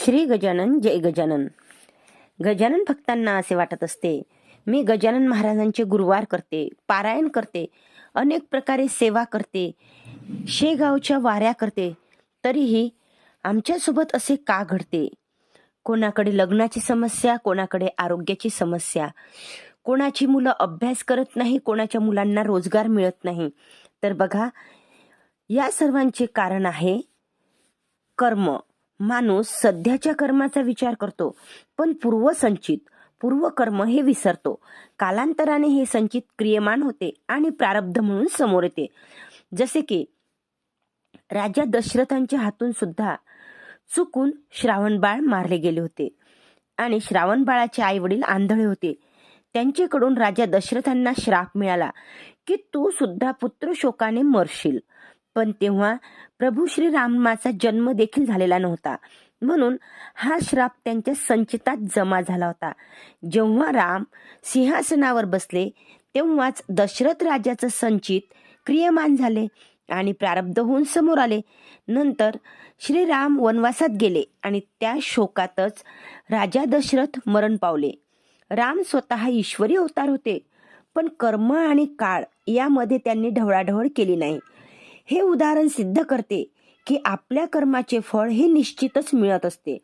श्री गजानन जय गजानन. गजानन भक्तांना असे वाटत असते मी गजानन महाराजांचे गुरुवार करते पारायण करते अनेक प्रकारे सेवा करते शेगावच्या वाऱ्या करते तरीही आमच्यासोबत असे का घडते? कोणाकडे लग्नाची समस्या कोणाकडे आरोग्याची समस्या? कोणाची मुलं अभ्यास करत नाही कोणाच्या मुलांना रोजगार मिळत नाही. तर बघा या सर्वांचे कारण आहे कर्म. माणूस सध्याच्या कर्माचा विचार करतो पण पूर्वसंचित पूर्वकर्म हे विसरतो. कालांतराने हे संचित क्रियमान होते आणि प्रारब्ध म्हणून समोर येते. जसे की राजा दशरथांच्या हातून सुद्धा चुकून श्रावणबाळ मारले गेले होते आणि श्रावणबाळाचे आई वडील आंधळे होते. त्यांच्याकडून राजा दशरथांना श्राप मिळाला की तू सुद्धा पुत्र शोकाने मरशील. पण तेव्हा प्रभू श्री रामाचा जन्म देखील झालेला नव्हता. म्हणून हा श्राप त्यांच्या संचितात जमा झाला होता. जेव्हा राम सिंहासनावर बसले तेव्हाच दशरथ राजाचं संचित क्रियमान झाले आणि प्रारब्ध होऊन समोर आले. नंतर श्रीराम वनवासात गेले आणि त्या शोकातच राजा दशरथ मरण पावले. राम स्वतः ईश्वरी अवतार होते पण कर्म आणि काळ यामध्ये त्यांनी ढवळाढवळ केली नाही. हे उदाहरण सिद्ध करते की आपल्या कर्माचे फळ हे निश्चितच मिळत असते.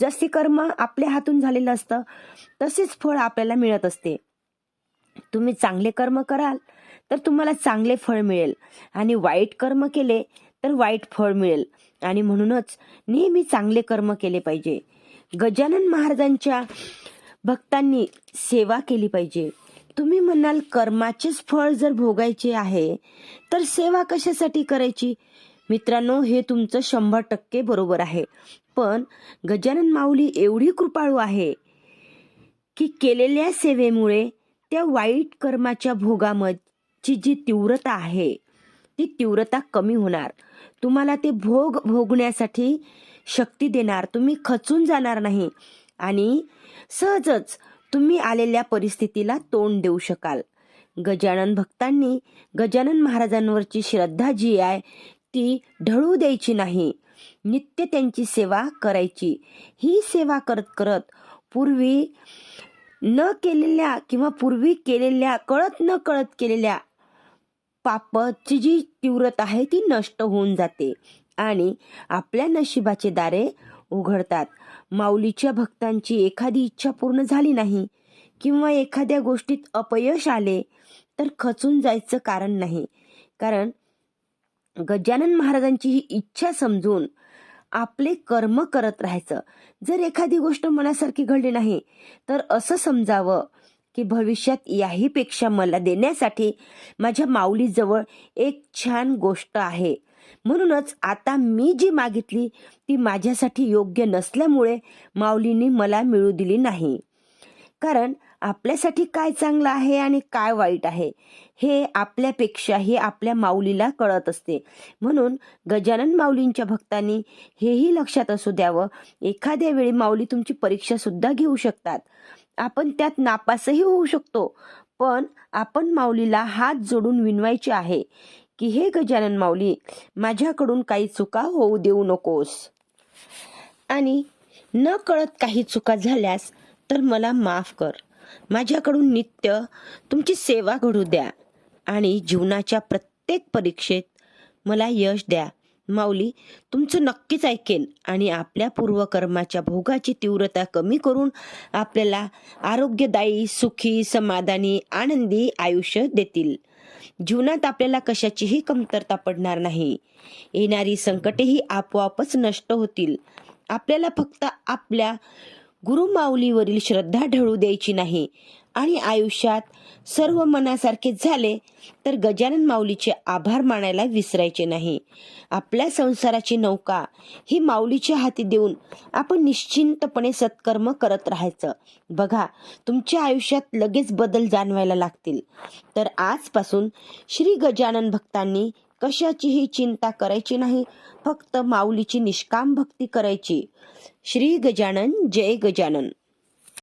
जसे कर्म आपल्या हातून झालेलं असतं तसेच फळ आपल्याला मिळत असते. तुम्ही चांगले कर्म कराल तर तुम्हाला चांगले फळ मिळेल. आणि वाईट कर्म केले तर वाईट फळ मिळेल. आणि म्हणूनच नेहमी चांगले कर्म केले पाहिजे. गजानन महाराजांच्या भक्तांनी सेवा केली पाहिजे. तुम्ही म्हणाल कर्माचेच फळ जर भोगायचे आहे तर सेवा कशासाठी करायची? मित्रांनो हे तुमचं शंभर टक्के बरोबर आहे. पण गजानन माऊली एवढी कृपाळू आहे की केलेल्या सेवेमुळे त्या वाईट कर्माच्या भोगामची जी तीव्रता आहे ती तीव्रता कमी होणार. तुम्हाला ते भोग भोगण्यासाठी शक्ती देणार. तुम्ही खचून जाणार नाही. आणि सहजच तुम्ही आलेल्या परिस्थितीला तोंड देऊ शकाल. गजानन भक्तांनी गजानन महाराजांवरची श्रद्धा जी आहे ती ढळू द्यायची नाही. नित्य त्यांची सेवा करायची. ही सेवा करत करत पूर्वी न केलेल्या किंवा पूर्वी केलेल्या कळत न कळत केलेल्या पापची जी तीव्रता आहे ती नष्ट होऊन जाते. आणि आपल्या नशिबाचे दारे उघडतात. माऊलीच्या भक्तांची एखादी इच्छा पूर्ण झाली नाही किंवा एखाद्या गोष्टीत अपयश आले तर खचून जायचं कारण नाही. कारण गजानन महाराजांची ही इच्छा समजून आपले कर्म करत राहायचं. जर एखादी गोष्ट मनासारखी घडली नाही तर असं समजावं की भविष्यात याहीपेक्षा मला देण्यासाठी माझ्या माऊलीजवळ एक छान गोष्ट आहे. म्हणूनच आता मी जी मागितली ती माझ्यासाठी योग्य नसल्यामुळे माऊलींनी मला मिळू दिली नाही. कारण आपल्यासाठी काय चांगलं आहे आणि काय वाईट आहे हे आपल्यापेक्षाही आपल्या माऊलीला कळत असते. म्हणून गजानन माऊलींच्या भक्तांनी हेही लक्षात असू द्यावं एखाद्या वेळी माऊली तुमची परीक्षा सुद्धा घेऊ शकतात. आपण त्यात नापासही होऊ शकतो पण आपण माऊलीला हात जोडून विनवायचे आहे. की हे गजानन माऊली माझ्याकडून काही चुका होऊ देऊ नकोस. आणि न कळत काही चुका झाल्यास तर मला माफ कर. माझ्याकडून नित्य तुमची सेवा घडू द्या आणि जीवनाच्या प्रत्येक परीक्षेत मला यश द्या. माऊली तुमचं नक्कीच ऐकेन आणि आपल्या पूर्वकर्माच्या भोगाची तीव्रता कमी करून आपल्याला आरोग्यदायी सुखी समाधानी आनंदी आयुष्य देतील. जीवनात आपल्याला कशाचीही कमतरता पडणार नाही. येणारी संकटेही आपोआपच नष्ट होतील. आपल्याला फक्त आपल्या गुरुमाऊलीवरील श्रद्धा ढळू द्यायची नाही. आणि आयुष्यात सर्व मनासारखे झाले तर गजानन माऊलीचे आभार मानायला विसरायचे नाही. आपल्या संसाराची नौका ही माऊलीच्या हाती देऊन आपण निश्चिंतपणे सत्कर्म करत राहायचं. बघा तुमच्या आयुष्यात लगेच बदल जाणवायला लागतील. तर आजपासून श्री गजानन भक्तांनी कशाचीही चिंता करायची नाही फक्त माऊलीची निष्काम भक्ती करायची. श्री गजानन जय गजानन.